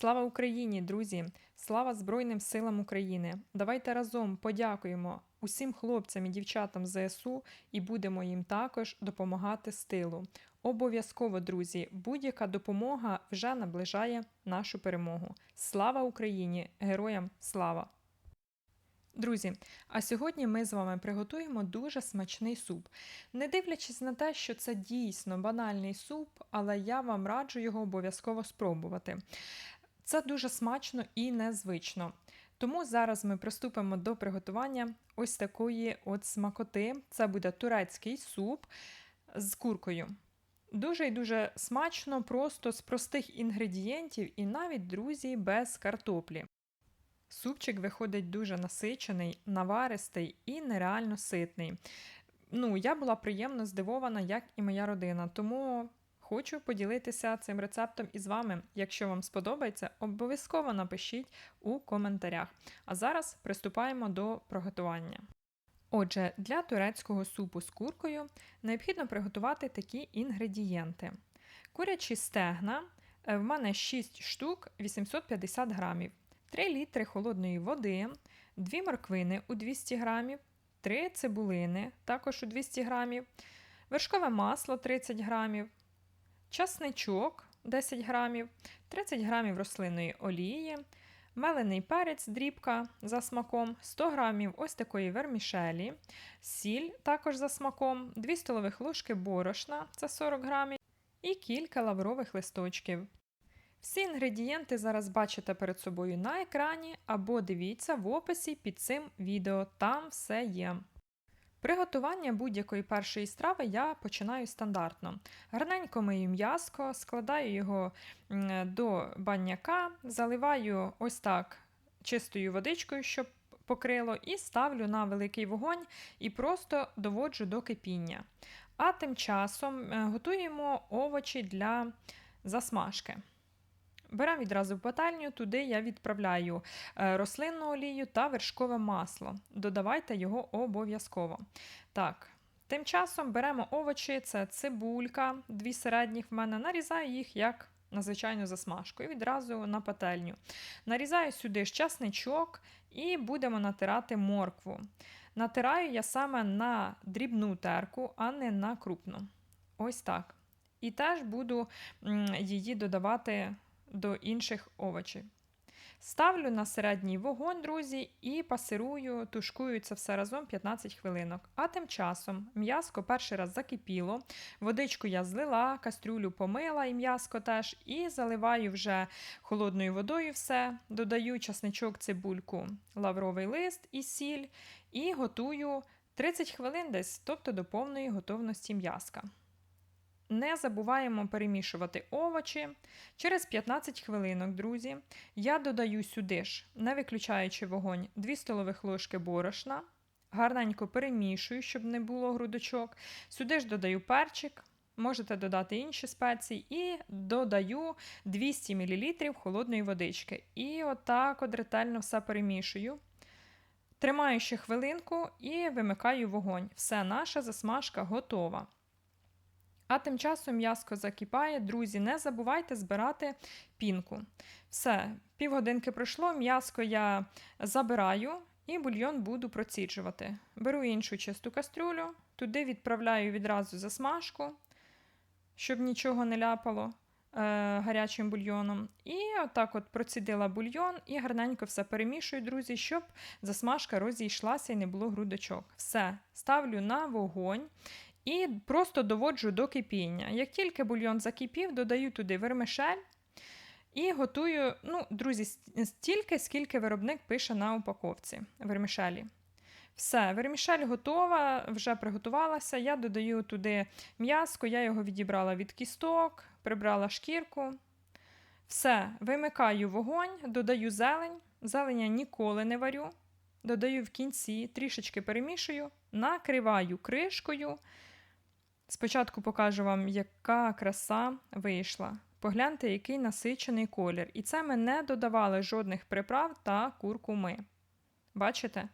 Слава Україні, друзі! Слава Збройним силам України! Давайте разом подякуємо усім хлопцям і дівчатам ЗСУ і будемо їм також допомагати з тилу. Обов'язково, друзі, будь-яка допомога вже наближає нашу перемогу. Слава Україні! Героям слава! Друзі, а сьогодні ми з вами приготуємо дуже смачний суп. Не дивлячись на те, що це дійсно банальний суп, але я вам раджу його обов'язково спробувати. Це дуже смачно і незвично. Тому зараз ми приступимо до приготування ось такої от смакоти. Це буде турецький суп з куркою. Дуже і дуже смачно, просто з простих інгредієнтів, і навіть, друзі, без картоплі. Супчик виходить дуже насичений, наваристий і нереально ситний. Ну, Я була приємно здивована, як і моя родина, тому хочу поділитися цим рецептом із вами. Якщо вам сподобається, обов'язково напишіть у коментарях. А зараз приступаємо до приготування. Отже, для турецького супу з куркою необхідно приготувати такі інгредієнти: курячі стегна, е, в мене 6 штук 850 грамів. 3 літри холодної води, 2 морквини у 200 г, 3 цибулини також у 200 г, вершкове масло 30 г, часничок 10 г, 30 г рослинної олії, мелений перець дрібка за смаком, 100 г ось такої вермішелі, сіль також за смаком, 2 столових ложки борошна це 40 г, і кілька лаврових листочків. Всі інгредієнти зараз бачите перед собою на екрані, або дивіться в описі під цим відео, там все є. Приготування будь-якої першої страви я починаю стандартно. Гарненько мию м'язко, складаю його до баняка, заливаю ось так чистою водичкою, щоб покрило, і ставлю на великий вогонь і просто доводжу до кипіння. А тим часом е, готуємо овочі для засмажки. Беремо відразу в пательню, туди я відправляю е, рослинну олію та вершкове масло. Додавайте його обов'язково. Так, Тим часом беремо овочі, це цибулька, дві середніх в мене, нарізаю їх як на звичайну засмажку. І відразу на пательню. Нарізаю сюди часничок і будемо натирати моркву. Натираю я саме на дрібну терку, а не на крупну. Ось так. І теж буду її додавати до інших овочів. Ставлю на середній вогонь, друзі, і пасирую, тушкую це все разом 15 хвилинок. А тим часом м'яско перший раз закипіло, водичку я злила, кастрюлю помила і м'яско теж, і заливаю вже холодною водою все, додаю часничок, цибульку, лавровий лист і сіль, і готую 30 хвилин десь, тобто до повної готовності м'яска. Не забуваємо перемішувати овочі. Через 15 хвилинок, друзі, я додаю сюди ж, не виключаючи вогонь, 2 столових ложки борошна. Гарненько перемішую, щоб не було грудочок. Сюди ж додаю перчик, можете додати інші спеції, і додаю 200 мл холодної водички. І отак от ретельно все перемішую. Тримаю ще хвилинку і вимикаю вогонь. Все, наша засмажка готова. А тим часом м'яско закипає. Друзі, не забувайте збирати пінку. Все, півгодинки пройшло, м'яско я забираю і бульйон буду проціджувати. Беру іншу чисту кастрюлю, туди відправляю відразу засмажку, щоб нічого не ляпало е, гарячим бульйоном. І отак от процідила бульйон і гарненько все перемішую, друзі, щоб засмажка розійшлася і не було грудочок. Все, ставлю на вогонь. І просто доводжу до кипіння. Як тільки бульйон закипів, додаю туди вермишель і готую, ну, друзі, стільки, скільки виробник пише на упаковці вермішелі. Все, вермішель готова, вже приготувалася. Я додаю туди м'яско, я його відібрала від кісток, прибрала шкірку. Все, вимикаю вогонь, додаю зелень. Зелень я ніколи не варю. Додаю в кінці, трішечки перемішую, накриваю кришкою. Спочатку покажу вам, яка краса вийшла. Погляньте, який насичений колір. І це ми не додавали жодних приправ та куркуми. Бачите?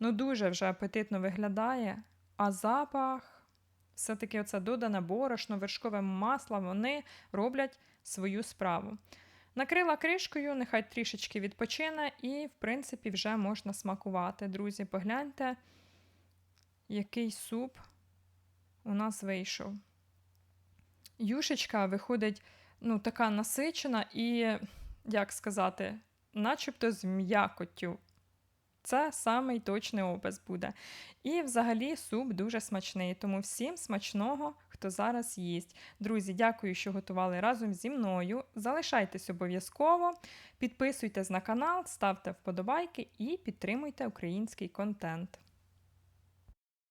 Ну, дуже вже апетитно виглядає, а запах, все-таки оце додане борошно, вершкове масло, вони роблять свою справу. Накрила кришкою, нехай трішечки відпочине, і, в принципі, вже можна смакувати. Друзі, погляньте, який суп у нас вийшов. Юшечка виходить ну, така насичена і, як сказати, начебто з м'якоттю. Це самий точний опис буде. І взагалі суп дуже смачний, тому всім смачного, хто зараз їсть. Друзі, дякую, що готували разом зі мною. Залишайтесь обов'язково, підписуйтесь на канал, ставте вподобайки і підтримуйте український контент.